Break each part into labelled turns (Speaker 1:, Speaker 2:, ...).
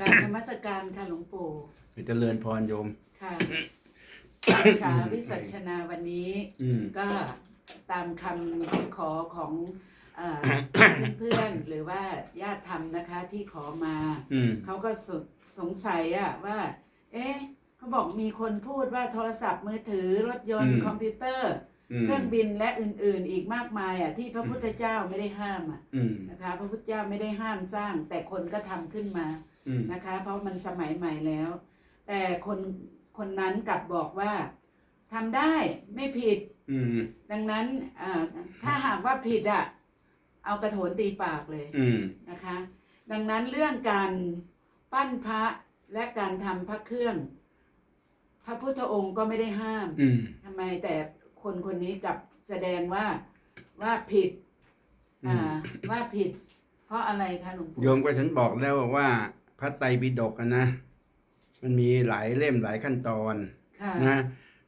Speaker 1: การธรรมสการค่ะหลวงปู่
Speaker 2: เจริญพรโยม
Speaker 1: ค่ะชาวิสัชนาวันนี้
Speaker 2: อืม
Speaker 1: ก็ตามคำขอของเอ่อ เพื่อนๆหรือว่าญาติธรรมนะคะที่ขอมา
Speaker 2: อืม
Speaker 1: เขาก็สสงสัยอะว่า เอ๊ะเขาบอกมีคนพูดว่าโทรศัพท์มือถือรถยนต์
Speaker 2: อืม
Speaker 1: คอมพิวเตอร์
Speaker 2: อื
Speaker 1: เค
Speaker 2: ม
Speaker 1: รื่องบินและอื่นๆ อีกมากมายอะที่พระพุทธเจ้าไม่ได้ห้ามอะ
Speaker 2: อืม
Speaker 1: นะคะ พระพุทธเจ้าไม่ได้ห้ามสร้าง แต่คนก็ทำขึ้นมา
Speaker 2: อืม
Speaker 1: นะคะ เพราะมันสมัยใหม่แล้ว แต่คนคนนั้นกลับบอกว่าทำได้ไม่ผิด
Speaker 2: อืม
Speaker 1: ดังนั้นอ่าถ้าหากว่าผิดอะ เอากระโถนตีปากเลย
Speaker 2: อืม
Speaker 1: นะคะ ดังนั้นเรื่องการปั้นพระและการทำพระเครื่อง พระพุทธองค์ก็ไม่ได้ห้าม
Speaker 2: อืม
Speaker 1: ทำไมแต่คนคนนี้กลับแสดงว่าว่าผิด อ่าว่าผิด เพราะอะไรคะหลวงปู่
Speaker 2: โยมก็ฉันบอกแล้วว่า พระไตรปิฎกอะนะ มันมีหลายเล่มหลายขั้นตอน
Speaker 1: ค่ะ
Speaker 2: นะ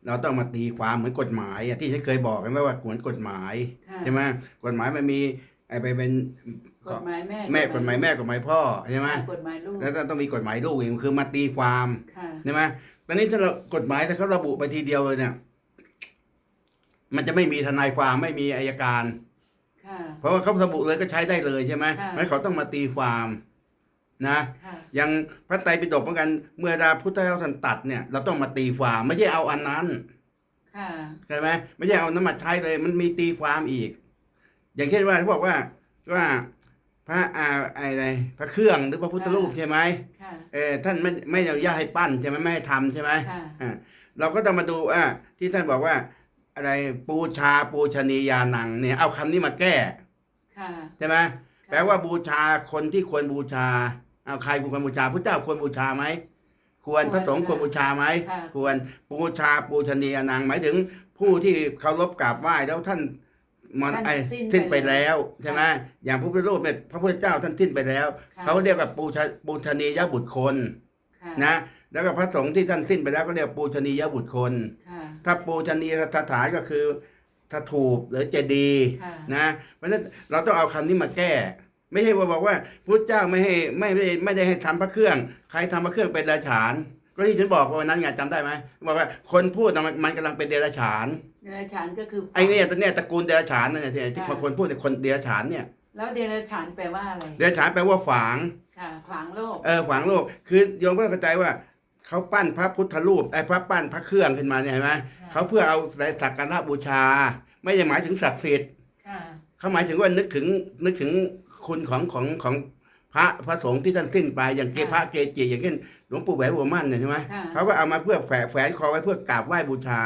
Speaker 2: เราต้องมาตีความเหมือนกฎหมายอะที่ฉันเคยบอกกันว่าว่าเหมือนกฎหมาย
Speaker 1: ค่ะ
Speaker 2: ใช่ไหมกฎหมายมันมีไอ้ไปเป็น
Speaker 1: กฎหมายแม่
Speaker 2: แม่กฎหมายแม่กฎหมายพ่อใช่ไหม
Speaker 1: กฎหมายลูก
Speaker 2: แล้วต้องมีกฎหมายลูกอีกคือมาตีความ
Speaker 1: ค่ะ
Speaker 2: ใช่ไหมตอนนี้ถ้าเรากฎหมายถ้าเขาระบุไปทีเดียวเลยเนี่ย มันจะไม่มีทนายความไม่มีอายการ
Speaker 1: ค่ะ
Speaker 2: เพราะว่าเขาระบุเลยก็ใช้ได้เลยใช่ไหม
Speaker 1: ค่ะ
Speaker 2: ไม่เขาต้องมาตีความ นะ
Speaker 1: ค่ะ
Speaker 2: อย่างพระไตรปิฎกเหมือนกันเมื่อดาพุทธเจ้าท่านตัดเนี่ยเราต้องมาตีความไม่ใช่เอาอันนั้น
Speaker 1: ค่ะ
Speaker 2: ใช่ไหมไม่ใช่เอานั้นมาใช้เลย มันมีตีความอีก อย่างเช่นว่าเขาบอกว่าว่าพระอาอะไรพระเครื่องหรือพระพุทธรูปใช่ไหม
Speaker 1: ค่ะ
Speaker 2: เออท่านไม่ไม่อนุญาตให้ปั้นใช่ไหมไม่ให้ทำใช่ไหม
Speaker 1: ค่ะ
Speaker 2: อ่าเราก็ต้องมาดูอ่าที่ท่านบอกว่า อะไรปูชาปูชนียานังเนี่ยเอาคำนี้มาแก้
Speaker 1: ค่ะ
Speaker 2: ใช่ไหมแปลว่าบูชาคนที่ควรบูชา เอาใครควรบูชาพระเจ้าควรบูชาไหมควรพระสงฆ์ควรบูชาไหม
Speaker 1: ค่ะ
Speaker 2: ควรบูชาปูชนียานังหมายถึงผู้ที่เคารพกราบไหว้แล้วท่านมัน
Speaker 1: ท่าน
Speaker 2: ไอ้
Speaker 1: สิ้น
Speaker 2: สิ้นไป
Speaker 1: ไปแล้
Speaker 2: แล้ว
Speaker 1: ว
Speaker 2: ใช่ไหมอย่างพระพุทธรูปเนี่ยพระพุทธเจ้าท่านสิ้นไปแล้ว
Speaker 1: ค่ะ
Speaker 2: เขาเรียกว่าปูชาปูชนียบุตรคน
Speaker 1: ค่ะ
Speaker 2: นะแล้วก็พระสงฆ์ที่ท่านสิ้นไปแล้วก็เรียกปูชนียบุตรคน
Speaker 1: ค่ะ
Speaker 2: ถ้าปูชนียสถานก็คือถ้าถูกหรือเจดีย์
Speaker 1: ค่ะ
Speaker 2: นะเพราะฉะนั้นเราต้องเอาคำนี้มาแก้ ไม่ใช่ว่าบอกว่าพุทธเจ้าไม่ให้ไม่ได้ไม่ได้ให้ทำพระเครื่อง ใครทำพระเครื่องเป็นเดรัจฉาน ก็ที่ฉันบอกวันนั้นไงจำได้ไหมบอกว่าคนพูดน่ะมันมันกำลังเป็นเดรัจฉาน
Speaker 1: เดรัจฉานก็คือ
Speaker 2: ไอ้เนี่ยตอนเนี้ยตระกูลเดรัจฉานนั่นแหละที่ที่คนพูดเนี่ยคนเดรัจฉานเนี่ย
Speaker 1: แล้วเดรัจฉานแปลว่าอะไร
Speaker 2: เดรัจฉานแปลว่าขวาง
Speaker 1: ค่ะขวางโลก
Speaker 2: เออขวางโลก คือโยมก็เข้าใจว่าเขาปั้นพระพุทธรูปไอ้พระปั้นพระเครื่องขึ้นมาเนี่ยเห็นไหม
Speaker 1: ค่ะ
Speaker 2: เขาเพื่อเอาสักการะบูชา ไม่ได้หมายถึงศักดิ์สิทธิ์
Speaker 1: ค่ะ
Speaker 2: เขาหมายถึงว่านึกถึงนึกถึง คุณของของของพระพระสงฆ์ที่ท่านสิ้นไปอย่างเก
Speaker 1: ค่ะ
Speaker 2: พระเกจิอย่างเช่นหลวงปู่แหวนหัวมั่นเนี่ยใช่ไหม
Speaker 1: ค่ะ
Speaker 2: เขาก็เอามาเพื่อแฝแฝนคอไว้เพื่อกราบไหว้บูชา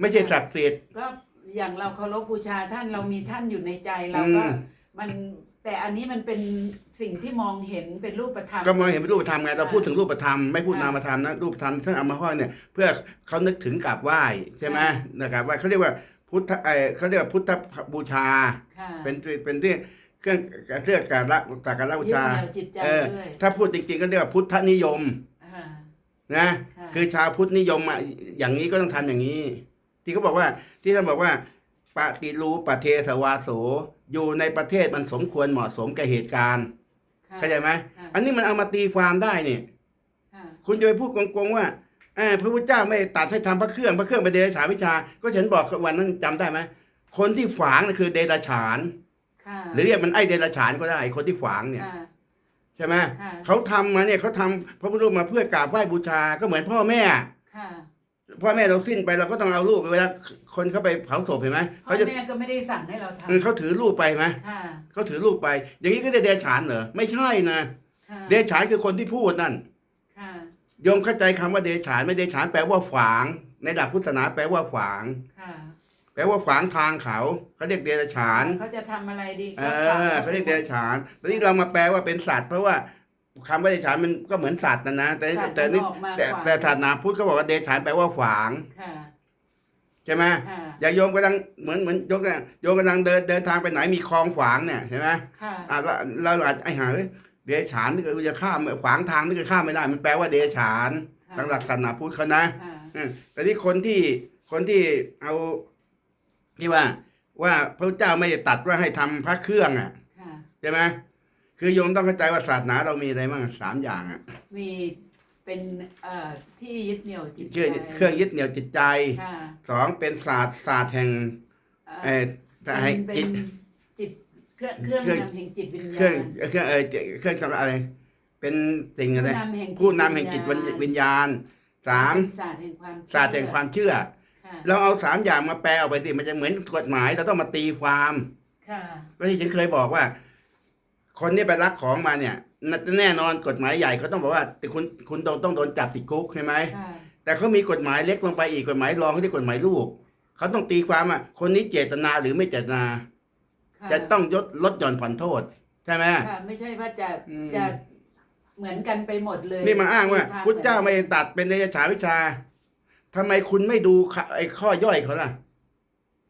Speaker 2: ไม่ใช่ศักดิ์สิทธิ์
Speaker 1: ก็อย่างเราเคารพบูชาท่านเรามีท่านอยู่ในใจเราก็
Speaker 2: อืม
Speaker 1: มันแต่อันนี้มันเป็นสิ่งที่มองเห็นเป็นรูปธรรม
Speaker 2: ก็มองเห็นเป็นรูปธรรมไงเรา
Speaker 1: ค่ะ
Speaker 2: พูดถึงรูปธรรมไม่พูด
Speaker 1: ค่ะ
Speaker 2: นามธรรมนะรูปธรรมท่านเอามาห้อยเนี่ยเพื่อเขานึกถึงกราบไหว้ใช่ไหม
Speaker 1: ค่ะ
Speaker 2: นะครับว่าเขาเรียกว่าพุทธเออเขาเรียกว่าพุทธบูชา
Speaker 1: ค่ะ
Speaker 2: เป็นเป็นที่ เครื่องเครื่องการละสักการะบู
Speaker 1: ยึด
Speaker 2: ชา
Speaker 1: เหนี่ยวจิตใจ
Speaker 2: เออ
Speaker 1: ด้วย
Speaker 2: ถ้าพูดจริงๆก็เรียกว่าพุทธนิยม
Speaker 1: อ่า
Speaker 2: นะ
Speaker 1: ค่ะ
Speaker 2: คือชาวพุทธนิยมอะอย่างนี้ก็ต้องทำอย่างนี้ ที่เขาบอกว่าที่ท่านบอกว่าปฏิรูปประเทศวาโสอยู่ในประเทศมันสมควรเหมาะสมกับเหตุการณ์
Speaker 1: ค่ะ
Speaker 2: เข้าใจไหม
Speaker 1: ค่ะ
Speaker 2: อันนี้มันเอามาตีความได้เนี่ย
Speaker 1: ค่ะ
Speaker 2: คุณจะไปพูดโกงๆว่าเออพระพุทธเจ้าไม่ตัดให้ทำพระเครื่องพระเครื่องเป็นเดรัจฉานวิชา ก็ฉันบอกวันนั้นจำได้ไหมคนที่ฝางน่ะคือเดรัจฉาน
Speaker 1: ค่ะ
Speaker 2: หรือเรียกมันไอ้เดรัจฉานก็ได้คนที่ฝางเนี่ย
Speaker 1: ค่ะ
Speaker 2: ใช่ไหม
Speaker 1: ค่ะ
Speaker 2: เขาทำมาเนี่ยเขาทำพระพุทธรูปมาเพื่อกราบไหว้บูชาก็เหมือนพ่อแม่
Speaker 1: ค่ะ
Speaker 2: พ่อแม่เราสิ้นไปเราก็ต้องเอารูปเวลาคนเขาไปเผาศพเห็นไหม
Speaker 1: พ่อ
Speaker 2: เขาจะ
Speaker 1: แม่ก็ไม่ได้สั่งให้เรา
Speaker 2: เออ
Speaker 1: ทำ
Speaker 2: เขาถือรูปไปไหม
Speaker 1: ค่ะ
Speaker 2: เขาถือรูปไป อย่างนี้ก็ได้เดรัจฉานเหรอไม่ใช่นะ
Speaker 1: ค่ะ
Speaker 2: เดรัจฉานคือคนที่พูดนั่น
Speaker 1: ค่ะ
Speaker 2: โยมเข้าใจคำว่าเดรัจฉานไม่เดรัจฉานแปลว่าฝาง ในหลักพุทธศาสนาแปลว่าฝาง
Speaker 1: ค่ะ
Speaker 2: แปลว่าฝางทางเขาเขาเรียกเดรัจฉาน
Speaker 1: เขาจะทำอะไรดี
Speaker 2: เออเขาเรียกเดรัจฉานตอนนี้เรามาแปลว่าเป็นสัตว์ เพราะว่าคำว่าเดรัจฉานมันก็เหมือนสัตว์นะนะแต่
Speaker 1: สัตว์
Speaker 2: แต่นี่
Speaker 1: มันออกมา
Speaker 2: แต่
Speaker 1: ขวาง
Speaker 2: แต่ศาสนาพุทธเขาบอกว่าเดรัจฉานแปลว่าฝาง
Speaker 1: ค่ะ
Speaker 2: ใช่ไหม
Speaker 1: ค่ะ
Speaker 2: อย่างโยมกำลังเหมือนเหมือนโยมกำลังโยมกำลังเดินเดินทางไปไหนมีคลองขวางเนี่ยใช่ไหม
Speaker 1: ค่ะ
Speaker 2: อ่าเราเราอาจไอ้หาเอ้ยเดรัจฉานนี่ก็จะข้ามขวางทางนี่ก็ข้ามไม่ได้ มันแปลว่าเดรัจฉาน
Speaker 1: ค่ะ
Speaker 2: ทางหลักศาสนาพุทธเขานะ
Speaker 1: ค่ะ
Speaker 2: อืมแต่นี่คนที่คนที่เอา ที่ว่าว่าพระเจ้าไม่ได้ตัดว่าให้ทำพระเครื่องอะ
Speaker 1: ค่ะ
Speaker 2: ใช่ไหมคือโยมต้องเข้าใจว่าศาสนาเรามีอะไรบ้างสามอย่างอะ
Speaker 1: มีเป็นเอ่อที่ยึดเหนี่ยวจิตใจ
Speaker 2: เชื่อเครื่องยึดเหนี่ยวจิตใจ
Speaker 1: ค่ะ
Speaker 2: สองเป็นศาสตร์ศาสตร์แห่ง
Speaker 1: เอ่อ
Speaker 2: เออให้
Speaker 1: เป็น
Speaker 2: จิต
Speaker 1: จิตเครื่องเครื่อง
Speaker 2: เครื่อง
Speaker 1: นำแห่งจิตวิญ
Speaker 2: เครื่
Speaker 1: ญา
Speaker 2: อง
Speaker 1: ณ
Speaker 2: เครื่องเออเครื่องสำหรับอะไร เป็นสิ่งอะไร
Speaker 1: ผู้นำแห่ง
Speaker 2: ผู้นำแห่งจิตวิญญาณสาม
Speaker 1: เป็นศาสตร์แห่งความ
Speaker 2: ศาสตร์แห่งความเชื่อ
Speaker 1: ค่ะ
Speaker 2: เราเอาสามอย่างมาแปลออกไปสิมันจะเหมือนกฎหมายเราต้องมาตีความ
Speaker 1: ค่ะ
Speaker 2: ก็ที่ฉันเคยบอกว่า คนนี้ไปรักของมาเนี่ยแน่นอนกฎหมายใหญ่เขาต้องบอกว่าแต่คุณคุณต้องต้องโดนจับติดคุกใช่ไหม
Speaker 1: ค่ะ
Speaker 2: แต่เขามีกฎหมายเล็กลงไปอีกกฎหมายรองเขาเรียกกฎหมายลูกเขาต้องตีความว่าคนนี้เจตนาหรือไม่เจตนา
Speaker 1: ค่ะ
Speaker 2: จะต้องยดลดหย่อนผ่อนโทษ ใช่ไหม
Speaker 1: ค่ะไม่ใช่ว่าจะ
Speaker 2: อืม
Speaker 1: จะเหมือนกันไปหมดเลย
Speaker 2: นี่มาอ้างว่า
Speaker 1: ภพ
Speaker 2: พุทธเจ้าไม่ตัดเป็นเดชฉานวิชา ทำไมคุณไม่ดูข้อไอ้ข้อย่อยเขาล่ะ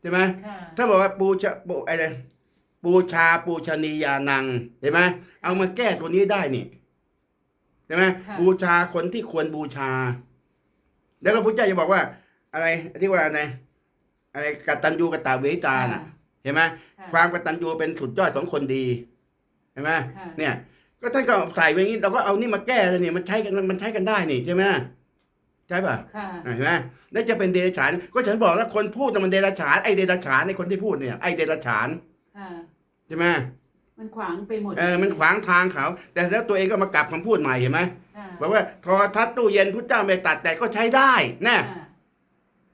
Speaker 2: ใช่ไหม
Speaker 1: ค่ะ
Speaker 2: ถ้าบอกว่าปูชาปูอะไรปูชาปูชนียานังเห็นไหมเอามาแก้ตัวนี้ได้นี่ใช่ไหม
Speaker 1: ค่ะ
Speaker 2: บูชาคนที่ควรบูชา แล้วก็พุทธเจ้าจะบอกว่า อะไรที่ว่าอะไรอะไรกตัญญูกตเวทิตาน่ะ เห็นไหม
Speaker 1: ค่ะ
Speaker 2: ความกตัญญูเป็นสุดยอดของคนดีเห็นไหม
Speaker 1: ค่ะ
Speaker 2: เนี่ย ก็ท่านก็ใส่ไว้อย่างนี้เราก็เอานี่มาแก้เลยนี่มันใช้กันมันใช้กันได้นี่ใช่ไหม ใช่ป่ะ
Speaker 1: ค่ะ
Speaker 2: อะเห็นไหมแล้วจะเป็นเดรัจฉาน ก็ฉันบอกแล้วคนพูดน่ะมันเดรัจฉานไอเดรัจฉานในคนที่พูดเนี่ยไอเดรัจฉาน
Speaker 1: ค่ะ
Speaker 2: ใช่ไหม
Speaker 1: มันขวางไปหมด
Speaker 2: เออมันขวางทางเขา แต่แล้วตัวเองก็มากลับคำพูดใหม่เห็นไหม
Speaker 1: ค่ะ
Speaker 2: บอกว่าโทรทัศน์ตู้เย็นพุทธเจ้าไม่ตัดแต่ก็ใช้ได้แน่
Speaker 1: ค่ะ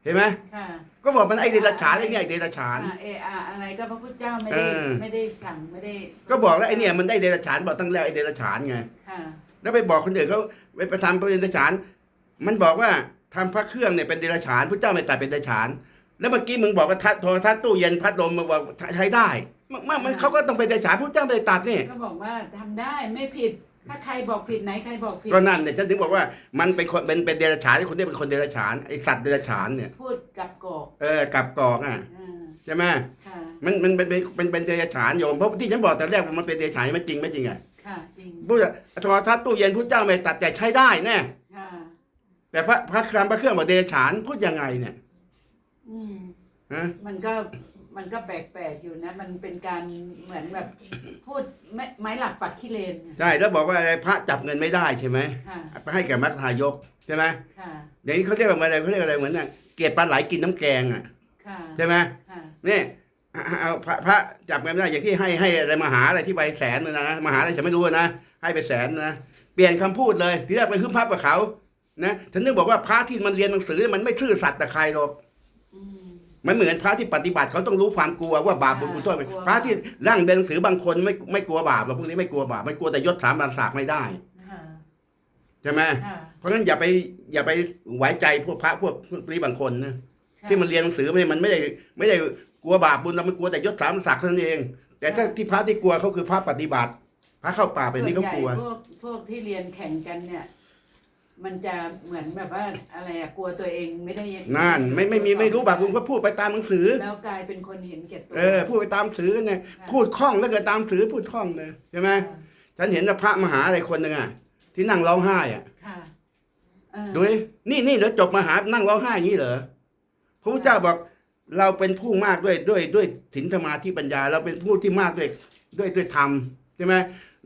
Speaker 2: เห็นไหม
Speaker 1: ค่ะ
Speaker 2: ก็บอกมันไอเดรัจฉานไอเนี่ยไอเดรัจฉาน
Speaker 1: อ่าเอออะอะไรก็พระพุทธเจ้าไม่ได้
Speaker 2: เออ
Speaker 1: ไม่ได้สั่งไม่ได้
Speaker 2: ก็บอกแล้วไอเนี่ยมันได้เดรัจฉานบอกตั้งแล้วไอเดรัจฉานไง
Speaker 1: ค่ะ
Speaker 2: แล้วไปบอกคนอื่นเขาไปไปทำเป็นเดรัจฉาน มันบอกว่าทำพระเครื่องเนี่ยเป็นเดรัจฉานพุทธเจ้าไม่ตัดเป็นเดรัจฉาน แล้วเมื่อกี้มึงบอกว่าทัดโทรทัศน์ตู้เย็นพัดลมมาบอกใช้ได้มันมันมันเขาก็ต้องเป็นเดรัจฉานพุทธเจ้าไม่ได้ตัดนี่
Speaker 1: ก็บอกว่าทำได้ไม่ผิดถ้าใครบอกผิดไหนใครบอกผิด
Speaker 2: ก็นั่นเนี่ยฉันถึงบอกว่ามันเป็นคนเป็นเป็นเดรัจฉานไอ้คนนี้เป็นคนเดรัจฉานไอสัตว์เดรัจฉานเนี่ย
Speaker 1: พูดกับกอก
Speaker 2: เออกลับกอกอะ
Speaker 1: อ่า
Speaker 2: ใช่ไหม
Speaker 1: ค่ะ
Speaker 2: มันมันเป็นเป็นเป็นเป็นเดรัจฉานโยมเพราะที่ฉันบอกแต่แรกว่ามันเป็นเดรัจฉานมันจริงไม่จริงอะ
Speaker 1: ค่ะจริง
Speaker 2: พูดว่าโทรทัศน์ตู้เย็นพุทธเจ้าไม่ตัดแต่ใช้ได้แน่
Speaker 1: ค่ะ
Speaker 2: แต่พระพระคำพระเครื่องบอกเดรัจฉานพูดยังไงเนี่ย
Speaker 1: อืม
Speaker 2: ฮะ
Speaker 1: มันก็มันก็แปลกๆอยู่นะ มันเป็นการเหมือนแบบพูดไม่ไม้หลักปักขี้เลน
Speaker 2: ใช่แล้วบอกว่าอะไรพระจับเงินไม่ได้ใช่ไหม
Speaker 1: ค่ะ
Speaker 2: ไปให้แก่มรรคทายกใช่ไหม
Speaker 1: ค่ะ
Speaker 2: อย่างนี้เขาเรียกว่าอะไรเขาเรียกอะไรเหมือนน่ะเกลียดปลาไหลกินน้ำแกงอะ
Speaker 1: ค่ะ
Speaker 2: ใช่ไหม
Speaker 1: ค่ะ
Speaker 2: นี่เอาพระพระจับเงินไม่ได้อย่างที่ให้ให้อะไรมหาอะไรที่ไปแสนนึงนะมหาอะไรฉันไม่รู้นะให้ไปแสนนะเปลี่ยนคำพูดเลยทีแรกไปขึ้นพับกับเขา นะฉันนึกบอกว่าพระที่มันเรียนหนังสือมันไม่ซื่อสัตย์ต่อใครหรอก
Speaker 1: อืม
Speaker 2: มันเหมือนพระที่ปฏิบัติเขาต้องรู้ความกลัวว่าบาปบุญกุศล
Speaker 1: กลัว
Speaker 2: พระที่ร่างเรียนหนังสือบางคนไม่ไม่กลัวบาปหรอกพวกนี้ไม่กลัวบาปมันกลัวแต่ยศสามบันสากไม่ได้
Speaker 1: ค่ะ
Speaker 2: ใช่ไหม
Speaker 1: ค่ะ
Speaker 2: เพราะฉะนั้นอย่าไปอย่าไปไว้ใจพวกพระพวกพวกนี้บางคนนะ
Speaker 1: ค่ะ
Speaker 2: ที่มันเรียนหนังสือไม่มันไม่ได้ไม่ได้กลัวบาปบุญแล้วมันกลัวแต่ยศสามบันสากเท่านั้นเอง แต่ถ้าที่พระที่กลัวเขาคือพระปฏิบัติ พระเข้าป่าไปนี่เขากลัว
Speaker 1: ส่นใหญ่พวกพวกที่เรียนแข่งกันเนี่ย มันจะเหมือนแบบว่าอะไรอะกลัวตัวเองไม่ได้
Speaker 2: นั่นไม่ไม่มีไม่รู้บาปบุญก็พูดไปตามหนังสือ
Speaker 1: แล้วกลายเป็นคนเห็นแก่ตัว
Speaker 2: เออพูดไปตามหนังสือเนี่ยพูดคล่องแล้วเกิดตามหนังสือพูดคล่องเลยใช่ไหม
Speaker 1: ค่ะ
Speaker 2: ฉันเห็นว่าพระมหาอะไรคนหนึ่งอะที่นั่งร้องไห้อะ
Speaker 1: ค่ะเออ
Speaker 2: ดูดินี่นี่เหรอจบมหานั่งร้องไห้อย่างนี้เหรอพระพุทธเจ้าบอกเราเป็นผู้มากด้วยด้วยด้วยถินสมาธิปัญญา เราเป็นผู้ที่มากด้วยด้วยด้วยธรรมใช่ไหม